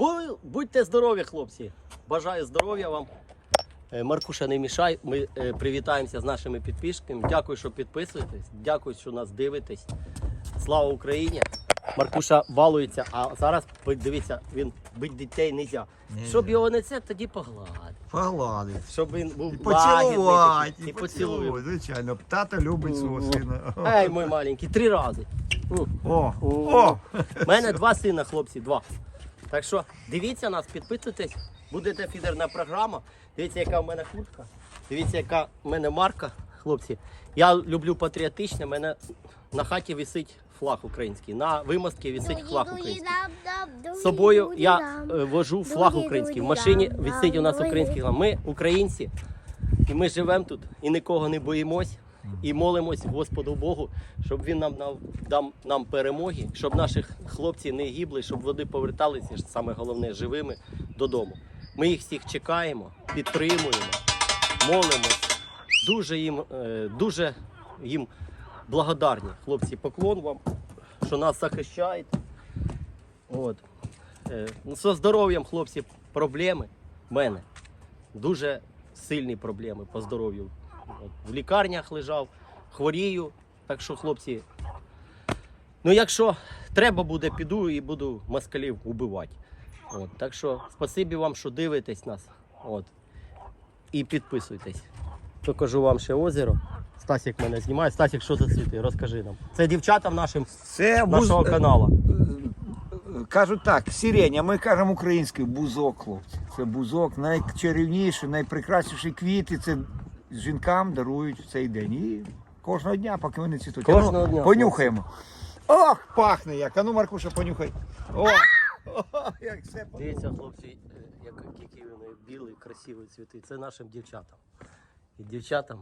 Бу- Будьте здорові, хлопці. Бажаю здоров'я вам. Е, Маркуша, не мішай. Ми е, привітаємося з нашими підписчиками. Дякую, що підписуєтесь. Дякую, що нас дивитесь. Слава Україні! Маркуша балується, а зараз дивіться, він бить дітей не можна. Щоб його не це, тоді погладити. Погладить. Щоб він був І поцілувати, і і поцілує. Звичайно, тата любить свого сина. Ей, мой маленький, три рази. О, о, У мене два сина, хлопці, два. Так що дивіться нас, підписуйтесь, буде фідерна програма. Дивіться, яка в мене куртка. Дивіться, яка в мене марка, хлопці. Я люблю патріотичне, в мене на хаті висить флаг український. На вимостці висить флаг український. З собою я е, вожу флаг український. В машині висить у нас український флаг. Ми українці, і ми живемо тут, і нікого не боїмось. І молимось Господу Богу, щоб він нам дав нам перемоги, щоб наші хлопці не гибли, щоб вони поверталися саме головне живими додому. Ми їх всіх чекаємо, підтримуємо, молимось. Дуже їм, е, дуже їм благодарні. Хлопці, поклон вам, що нас захищаєте. От. Е, Ну, здоров'ям, хлопці, проблеми в мене. Дуже сильні проблеми по здоров'ю. В лікарнях лежав, хворію. Так що, хлопці, ну якщо треба буде, піду і буду москалів убивати. От, так що спасибі вам, що дивитесь нас. От. І підписуйтесь. Покажу вам ще озеро. Стасік мене знімає. Стасік, що за цвіти? Розкажи нам. Це дівчатам нашим це буз... каналу. е, Кажуть так, сирень, а ми кажемо українською бузок, хлопці. Це бузок, найчарівніший, найпрекрасніші квіти. Це жінкам дарують в цей день. І кожного дня, поки вони цвітуть. А ну, дня, Понюхаємо. Ох, пахне як. А ну, Маркуша, понюхай. О, О, як все пахне. Дивіться, хлопці, е, як, які вони білі, красиві цвіти. Це нашим дівчатам. І дівчатам,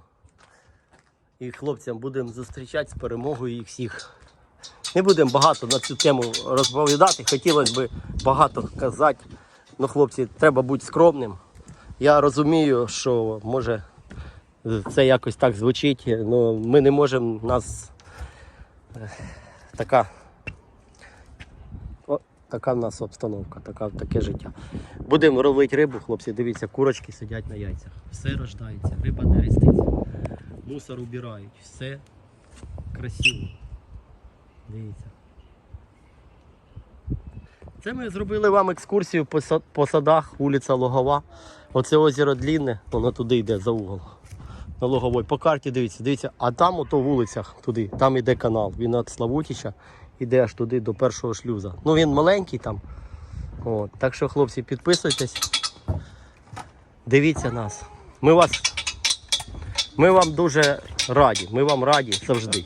і хлопцям будемо зустрічати з перемогою їх всіх. Не будемо багато на цю тему розповідати. Хотілося б багато казати. Ну, хлопці, треба бути скромним. Я розумію, що може це якось так звучить. але ми не можемо нас е, така О, така в нас обстановка, така, таке життя. Будемо робити рибу, хлопці, дивіться, курочки сидять на яйцях. Все рождається, риба не реститься. Мусор убирають, все красиво. Дивіться. Це ми зробили вам екскурсію по садах, вулиця Логова. Оце озеро длінне, воно туди йде за угол. На Логовой. По карті дивіться, дивіться, а там ото вулицях туди, там іде канал. Він від Славутіча іде аж туди до першого шлюза. Ну він маленький там. От. Так що, хлопці, підписуйтесь. Дивіться нас. Ми вас. Ми вам дуже раді. Ми вам раді завжди.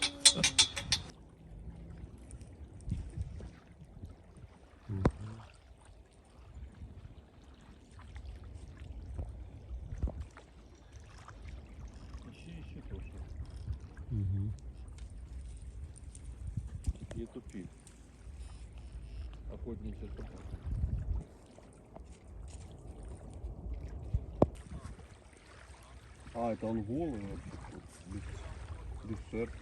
Собака. А, это он голый вообще. Без, без шерсти.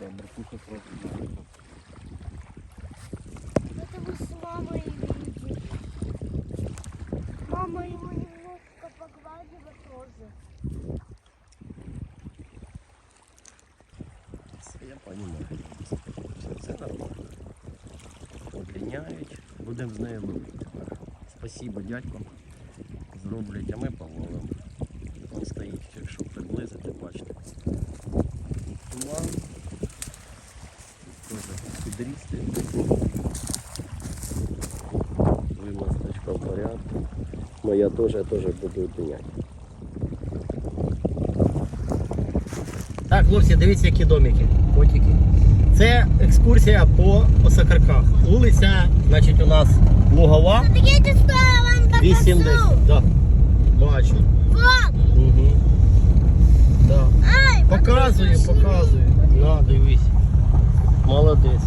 Да, Маркуша просто я розумію. Все нормально. Обвиняють. Будемо з нею робити. Спасибо дядькам. Зроблять, а ми поволимо. Він стоїть, якщо приблизити, бачите. Туман. Тут теж підрісти. Вимосточка в порядку. Моя теж, теж буду обвиняти. Хлопці, дивіться, які домики, котики. Це екскурсія по Осакарках. Вулиця, значить, у нас Лугова. Смотрите, что я вам покажу. 8-10. Да. Бачу. Вот. Угу. Да. Ай, Показую, вот показую. На, дивись. Молодець.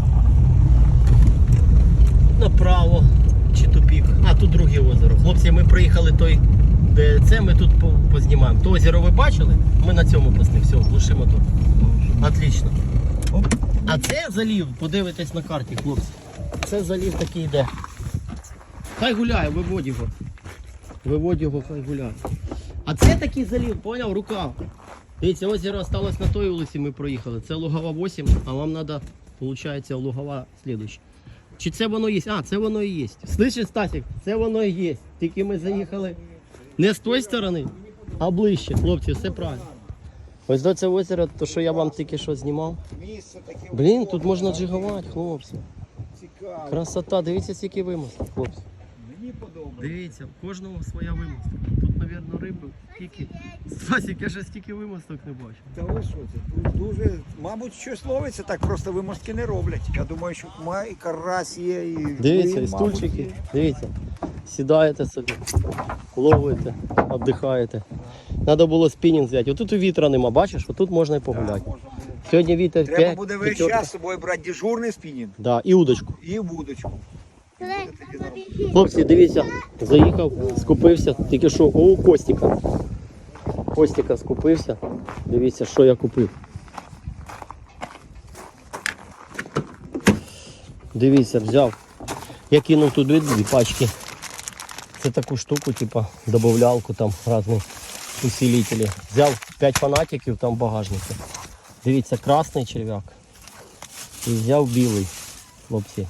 Направо чи тупік. А, тут друге озеро. Хлопці, ми проїхали той буде це, ми тут познімаємо. То озеро ви бачили? Ми на цьому пасти. Все, глушимо тут. Отлично. А це залів, подивитесь на карті, хлопці. Це залів такий йде. Хай гуляє, виводь його. Виводь його, хай гуляє. А це такий залів, поняв, рукав. Дивіться, озеро осталось на той вулиці, ми проїхали. Це Лугова 8, а вам треба, виходить, Лугова слідуюча. Чи це воно є? А, це воно і є. Слышиш, Стасик, це воно і є. Тільки ми заїхали не з тої сторони, а ближче. Хлопці, все правильно. Ось до це озеро, то що я вам тільки що знімав. Блін, тут можна джигувати, хлопці. Красота, дивіться, скільки вимосток, хлопці. Мені подобається. Дивіться, в кожного своя вимостка. Тут, мабуть, риби тільки. Стасик, я ще стільки вимосток не бачив. Та ви що це? Тут дуже, мабуть, щось ловиться, так просто вимостки не роблять. Я думаю, що май, карась є і. Дивіться, і, і стульчики. Дивіться. Сідаєте собі, ловите, віддихаєте. Треба було спінінг взяти. Отут і вітра нема, бачиш, отут можна і погуляти. Сьогодні вітер Треба 5. буде весь час з собою брати дежурний спінінг Да, і удочку. і вудочку. Хлопці, дивіться, заїхав, скупився, тільки що у Костіка. Костіка скупився. Дивіться, що я купив. Дивіться, взяв. Я кинув туди дві пачки. Це таку штуку, типа добавлялку там різні усилителі. Взяв 5 фанатиків там в багажнику. Дивіться, красний черв'як. І взяв білий, хлопці.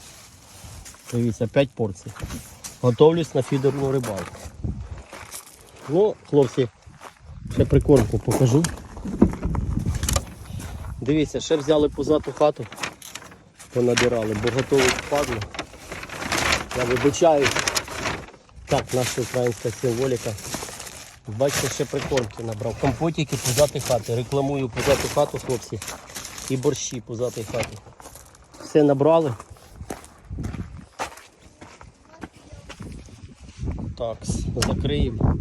Дивіться, 5 порцій. Готовлюсь на фідерну рибалку. Ну, хлопці, ще прикормку покажу. Дивіться, ще взяли пузату хату, понабирали, бо готовить впадло. Я вибачаюсь. Так, наша українська символіка. Бачите, ще прикормки набрав. Компотики пузати хати. Рекламую пузати хату, хлопці. І борщі пузати хати. Все набрали. Так, закриємо.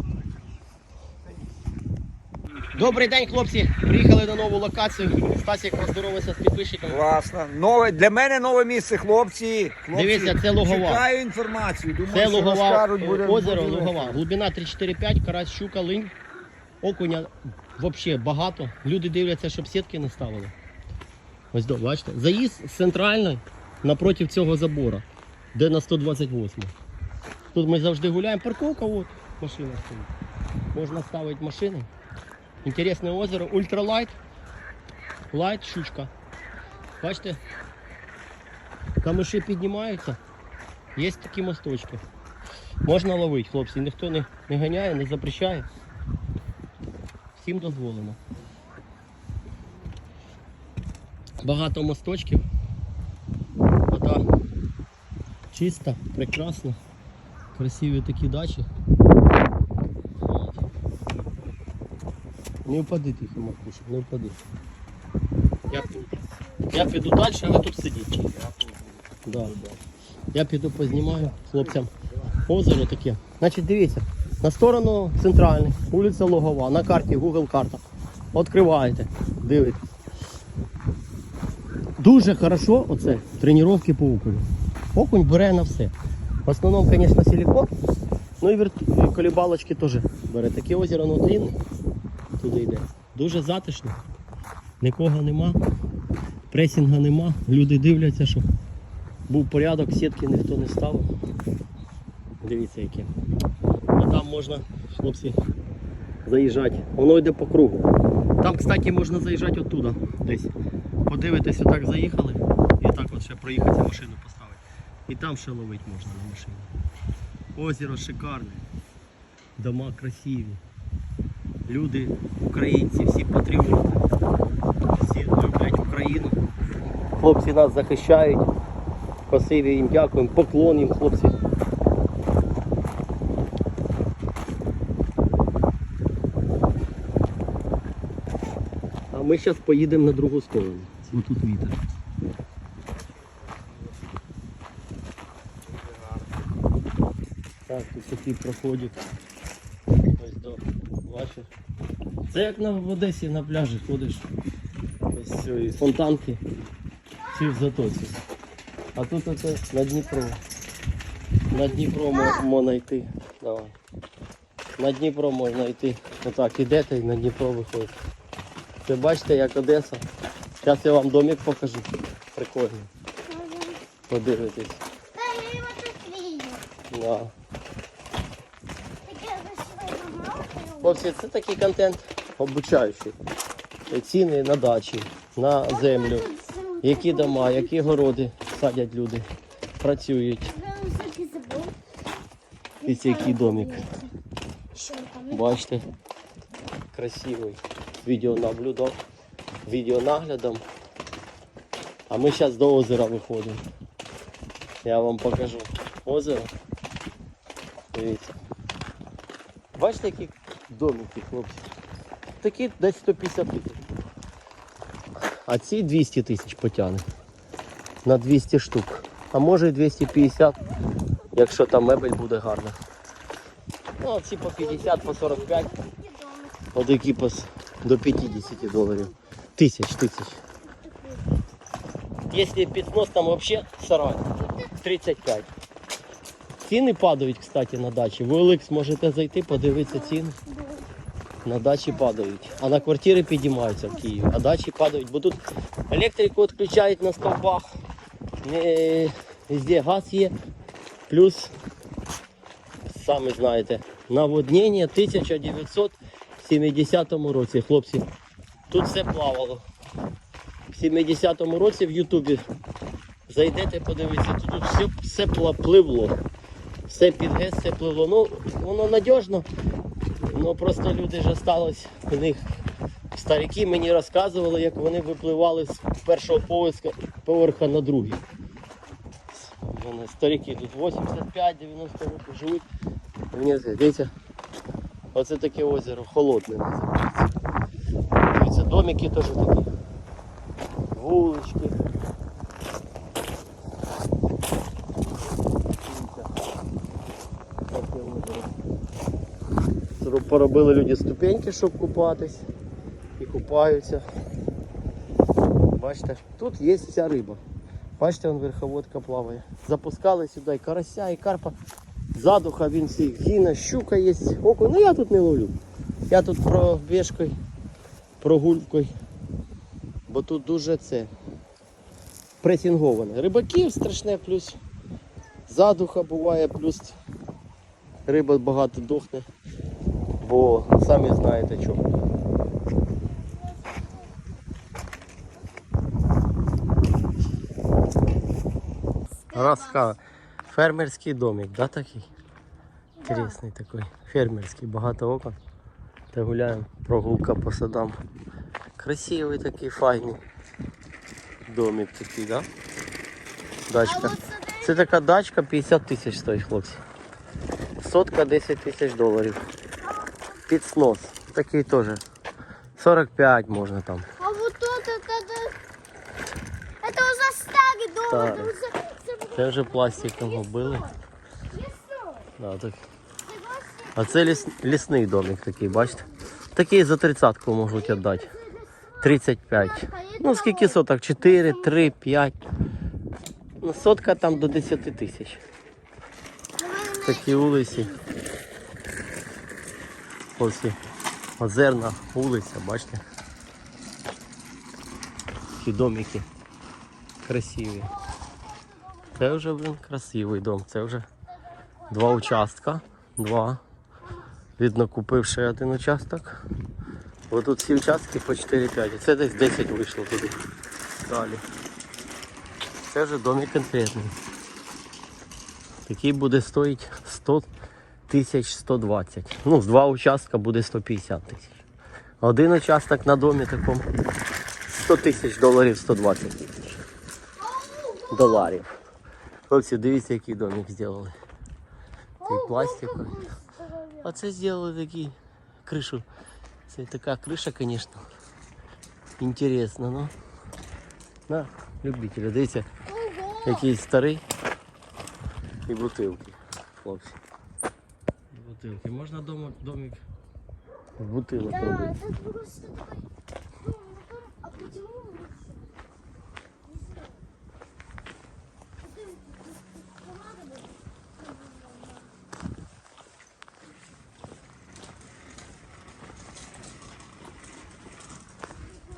Добрий день, хлопці. Приїхали на нову локацію. Стасік поздоровався з підписчиками. Класно. Нове, для мене нове місце, хлопці. хлопці Дивіться, це Лугова. Чекаю інформацію. Думаю, Це що Лугова розкажуть, буде, озеро буде Лугова. Глибина 3-4-5, карась, щука, линь, окуня взагалі багато. Люди дивляться, щоб сітки не ставили. Ось до, бачите. Заїзд з центральної напроти цього забору, де на 128. Тут ми завжди гуляємо. Парковка, от, машина стоїть. Можна ставити машини. Інтересне озеро, ультралайт. Лайт, щучка. Бачите? Камиші піднімаються. Є такі мосточки. Можна ловити, хлопці, ніхто не, не ганяє, не запрещає. Всім дозволено. Багато мосточків. Вода чиста, прекрасна. Красиві такі дачі. Не впади тихо, Маркуша, не впади. Я, я піду далі, а ви тут сидіть. Да, да. Я піду познімаю хлопцям озеро таке. Значить, дивіться, на сторону центральну, вулиця Логова, на карті, Google карта. Відкриваєте, дивитесь. Дуже хорошо оце тренування по окуню. Окунь бере на все. В основному, звісно, силикон, ну і вірт- і колібалочки теж бере. Таке озеро ну, длинне, туди йде. Дуже затишно, нікого нема, пресінга нема, люди дивляться, що був порядок, сітки ніхто не ставив. Дивіться яке. А там можна, хлопці, заїжджати. Воно йде по кругу. Там, кстати, можна заїжджати оттуда десь. Подивитись, отак заїхали і так от ще проїхати машину поставити. І там ще ловити можна на машині. Озеро шикарне. Дома красиві. Люди, українці, всі патріоти. Всі люблять Україну. Хлопці нас захищають. Спасибі їм дякуємо, поклон їм, хлопці. А ми зараз поїдемо на другу сторону. Ось тут вітер. Так, тут такий проходить. Ось до бачиш. Це як на в Одесі на пляжі ходиш. Ось цієї фонтанки чи в затоці. А тут оце на Дніпро. На Дніпро мо- можна йти. Давай. На Дніпро можна йти. Отак ідете і на Дніпро виходите. Це бачите, як Одеса. Зараз я вам домик покажу. Прикольно. Подивитись. Да. Хлопці, це такий контент обучаючий. Ціни на дачі, на землю. Які дома, які городи садять люди, працюють. Дивіться, який домик. Бачите, красивий. Відеонаблюдом, відеонаглядом. А ми зараз до озера виходимо. Я вам покажу озеро. Дивіться. Бачите, які домики, хлопці? Такі десь 150 тисяч. А ці 200 тисяч потягне. На 200 штук. А може і 250, якщо там мебель буде гарна. Ну, а ці по 50, по 45. От які до 50 доларів. Тисяч, тисяч. Якщо підснос там взагалі сарай. 35. Ціни падають, кстати, на дачі. В OLX можете зайти, подивитися ціни. На дачі падають. А на квартири підіймаються в Києві. А дачі падають, бо тут електрику відключають на стовбах. Везде газ є. Плюс, самі знаєте, наводнення 1970 році, хлопці. Тут все плавало. В 70-му році в Ютубі зайдете, подивіться, тут все, все пливло. Все під ГЕС, все пливло. Ну, воно надіжно, Ну просто люди ж осталось у них. Старики мені розказували, як вони випливали з першого поверха, на другий. Вони старики тут 85-90 років живуть. Мені дивіться, оце таке озеро холодне. Дивіться, домики теж такі. Вулички. Дивіться. Таке озеро. Зру- Поробили люди ступеньки, щоб купатись. І купаються. Бачите, тут є вся риба. Бачите, вон верховодка плаває. Запускали сюди і карася, і карпа. Задуха він всі гіна, щука є, окунь. Ну я тут не ловлю. Я тут пробіжкою, прогулькою. Бо тут дуже це пресінговане. Рибаків страшне, плюс задуха буває, плюс риба багато дохне. Бо самі знаєте чому. Раска. Фермерський домик, да, такий? Інтересний такий. Фермерський, багато окон. Та гуляємо. Прогулка по садам. Красивий такий, файний. Домик такий, да? Дачка. Це така дачка 50 тисяч стоїть, хлопці. Сотка 10 тисяч доларів Під снос. Такий теж. 45 можна там. А вот тут это, это, это уже старый дом, Старый. это уже... это Це вже пластиком оббили. лесной. Да, так. А це ліс, лісний домик такий, бачите? Такий за тридцятку можуть віддати. 35. Ну скільки соток? 4, 3, 5. Ну, сотка там до 10 тисяч. Такі вулиці. Ось і озерна вулиця, бачите? Такі домики красиві. Це вже, блин, красивий дом. Це вже два участка. Два. Видно, купив ще один участок. Ось тут всі участки по 4-5. Це десь 10 вийшло туди. Далі. Це вже домик конкретний. Такий буде стоїти 100 тисяч 120. Ну, з два участка буде 150 тисяч. Один участок на домі такому 100 тисяч доларів 120 тисяч. Доларів. Хлопці, дивіться, який домик зробили. Такий пластиковий. А це зробили такий кришу. Це така криша, звісно. Інтересно, ну. На, любителі, дивіться, який старий. І бутилки, хлопці бутилки. Можна дома домик в бутилок Да, робити. это просто такой дом, который обтянул.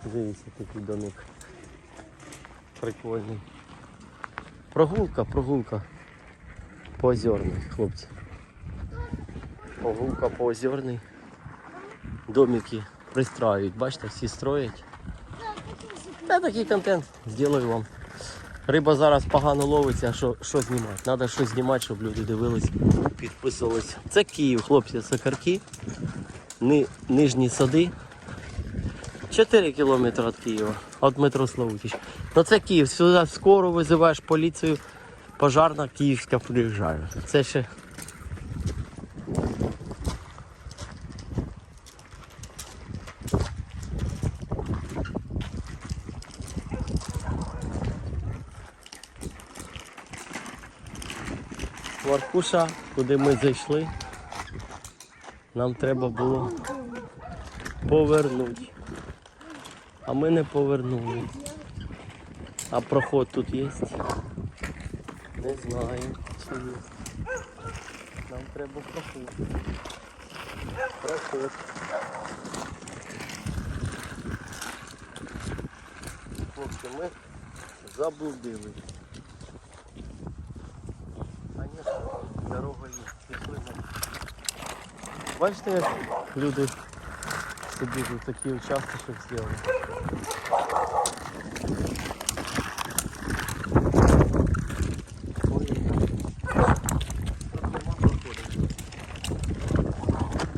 Дивіться, такий домик. Прикольний. Прогулка, прогулка. По озерних, хлопці. Прогулка по озерній. Домики пристрають, бачите, всі строять. Та такий контент зроблю вам. Риба зараз погано ловиться, що, що знімати? Треба щось знімати, щоб люди дивились, підписувались. Це Київ, хлопці, Сакарки. Ни, нижні сади. 4 кілометри від Києва, від метро Славутич. Ну це Київ, сюди скоро визиваєш поліцію, пожарна київська приїжджає. Це ще. Маркуша, куди ми зайшли, нам треба було повернути. А ми не повернули. А проход тут є? Не знаю, чи є. Нам треба проход. Проход. Хлопці, ми заблудили. Звісно, дорога є. Пішли ми. Бачите, як люди собі тут такий участочок зробили.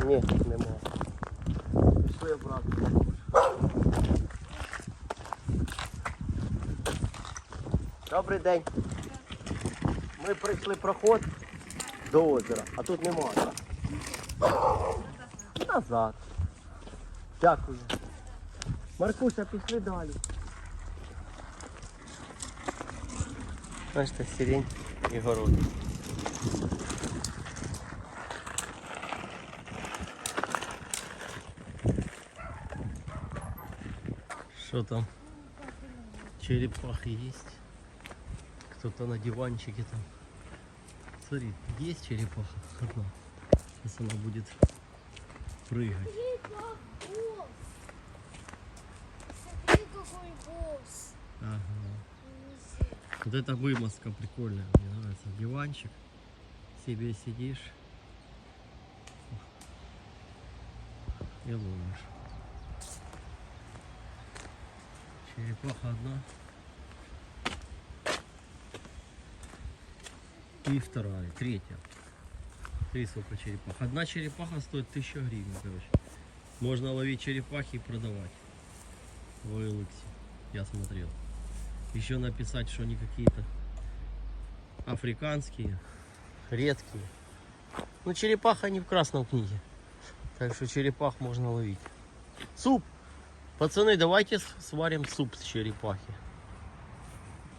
Ні, нема. Пішли обратно. Добрий день. Ми прийшли проход до озера, а тут немає. Назад. Дякую. Маркуша, пішли далі. Бачите, сирень і город. Что там? Черепахи есть? Кто-то на диванчике там. Смотри, есть черепаха одна. Сейчас она будет прыгать. Какой босс. Ага. Вот эта вымазка прикольная, мне нравится. Диванчик, себе сидишь и ловишь. Черепаха одна. И вторая, третья. Три сколько черепах. Одна черепаха стоит 1000 гривен, короче. Можно ловить черепахи и продавать. В OLX. Я смотрел. Еще написать, что они какие-то африканские, редкие. Ну, черепаха не в красном книге. Так что черепах можно ловить. Суп! Пацаны, давайте сварим суп с черепахи.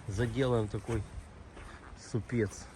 Заделаем такой супец.